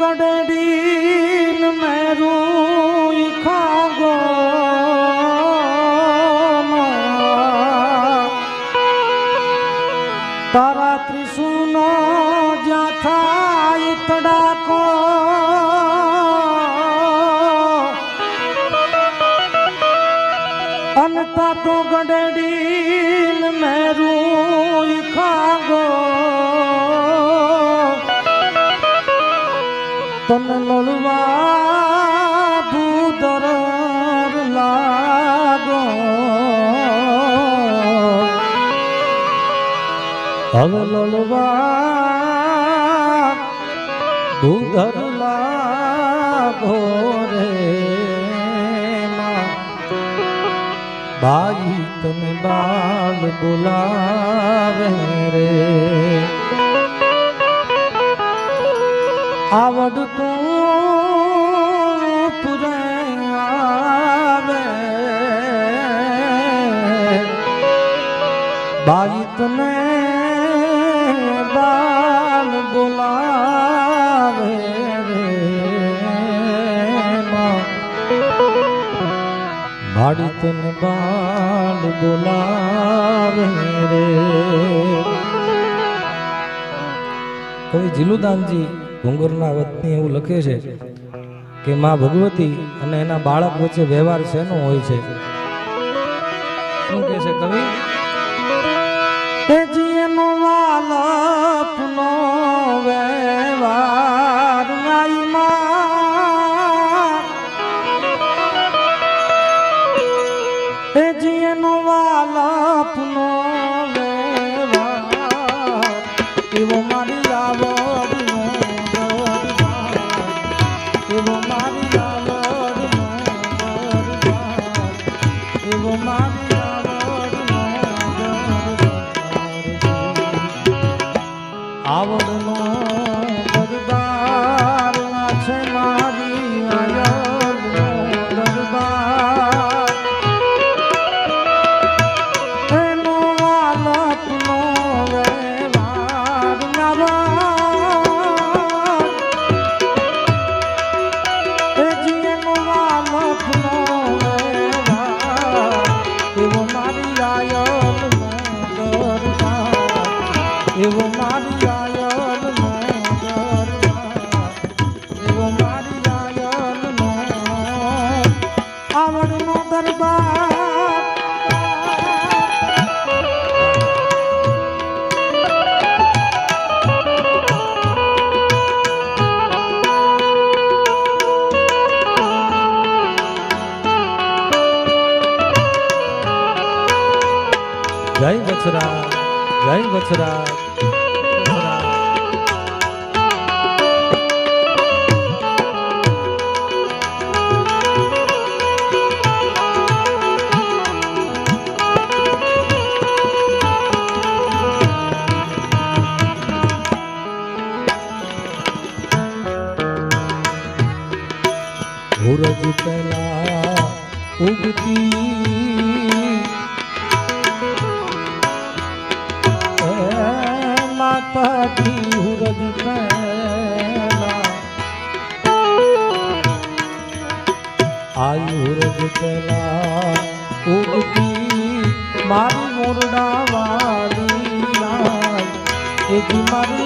গড়ে તન લડવા ભૂદર લાગો હવે લડવા ભૂદર લાગો રે. બાઈ તને બાલ બોલાવે રે આવડતું ભાડી બાલ બોલાવે કવિ જીલુદાનજી ડુંગરના વતની એવું લખે છે કે માં ભગવતી અને એના બાળક વચ્ચે વ્યવહાર શેનો હોય છે? શું કહે છે કવિ? એ જીનો વાલપનો વ્યવહાર વાલપનો વ્યવહાર. એવો મારી આવો એવો મારી જય બછરા જય બછરા આયુ કલા ઉગતી મારી મોરડા વાલી એ મારી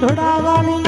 ઢોળાવાની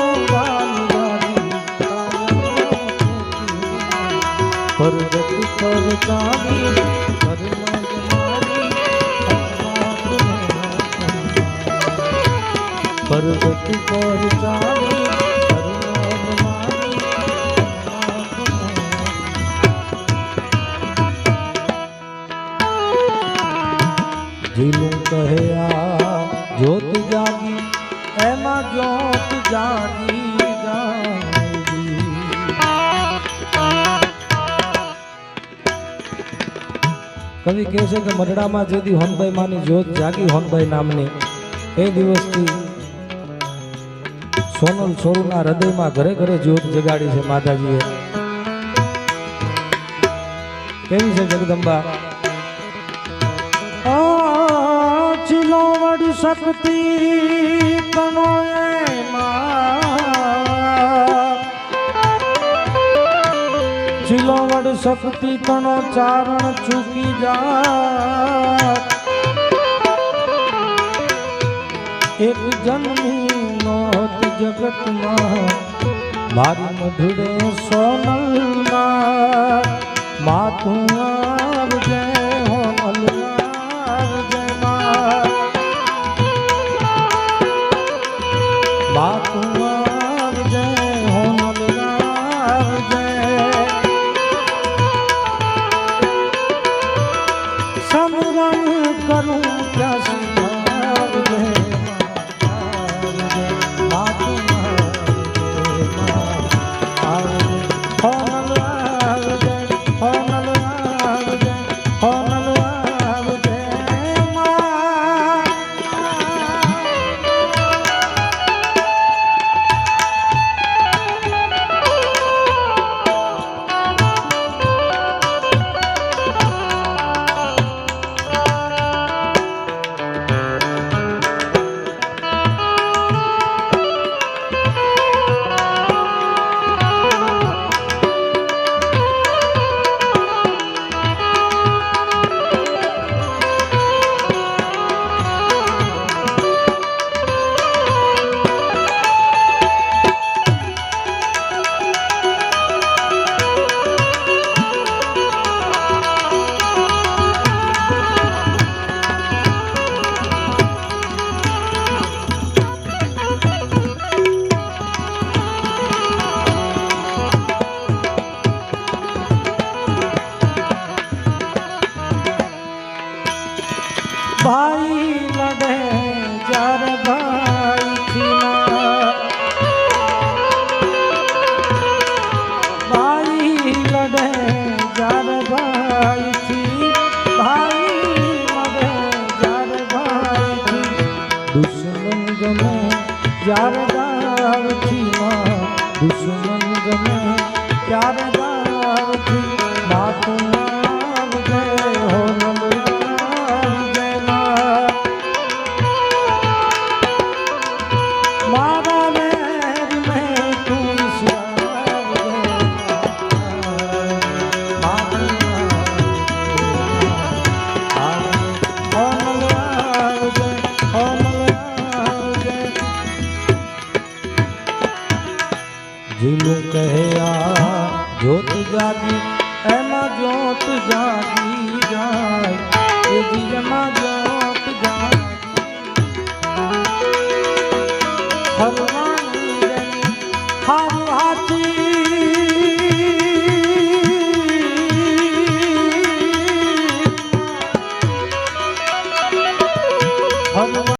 પર ચાલી પરમા મારી ખમ્મા તુને જીલું કહે આ જાગી એમાં જાગી જાગી કવિ કહે છે કે મરડામાં જેથી હોનભાઈ માની જોત જાગી હોનભાઈ નામની, એ દિવસથી સોનલ સોરુના હૃદયમાં ઘરે ઘરે જ્યોત જગાડી છે માતાજીએ. કેવી છે જગદંબા? ચિલો વડ શક્તિ ચિલો વડ શક્તિ તણો ચારણ ચૂકી જા એક જન્મી નોત જગતમાં. મારી મધુરે સોનલમાં માતું આવજે ગમે ચાર ગાવથી માં દુશ્મન ગમે ચાર